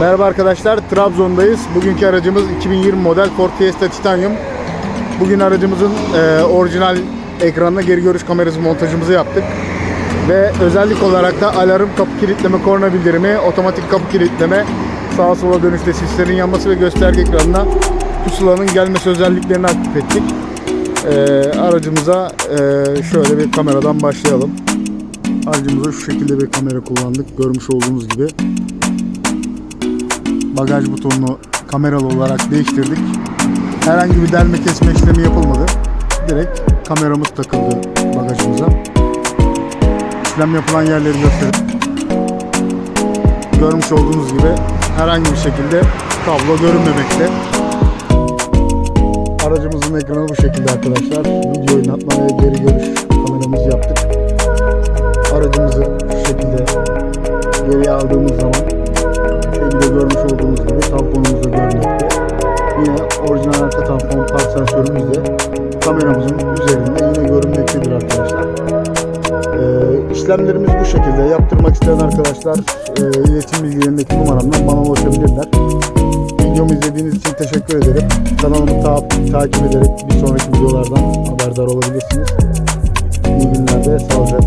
Merhaba arkadaşlar, Trabzon'dayız. Bugünkü aracımız 2020 model Ford Fiesta Titanium. Bugün aracımızın e, orijinal ekranına geri görüş kamerası montajımızı yaptık. Ve özellik olarak da alarm, kapı kilitleme, korna bildirimi, otomatik kapı kilitleme, sağa sola dönüşte sislerin yanması ve gösterge ekranına pusulanın gelmesi özelliklerini aktif ettik. E, aracımıza e, şöyle bir kameradan başlayalım. Aracımıza şu şekilde bir kamera kullandık. Görmüş olduğunuz gibi bagaj butonunu kameralı olarak değiştirdik. Herhangi bir delme kesme işlemi yapılmadı. Direkt kameramız takıldı bagajımıza. İşlem yapılan yerleri gösterip görmüş olduğunuz gibi herhangi bir şekilde kablo görünmemekte. Aracımızın ekranı bu şekilde arkadaşlar. Video oynatma ve geri görüş kameramızı yaptık. Aracımızı şu şekilde geriye aldığımız zaman şekilde görmüş olduğunuz gibi tamponumuzu da görmekte. Yine orijinal arka tampon park sensörümüz de kameramızın üzerinde yine görünmektedir arkadaşlar. Ee, işlemlerimiz bu şekilde. Yaptırmak isteyen arkadaşlar e, iletişim bilgilerindeki numaramdan bana ulaşabilirler. Videomu izlediğiniz için teşekkür ederim. Kanalımı ta- takip ederek bir sonraki videolardan haberdar olabilirsiniz. İyi günlerde sağlıcakla.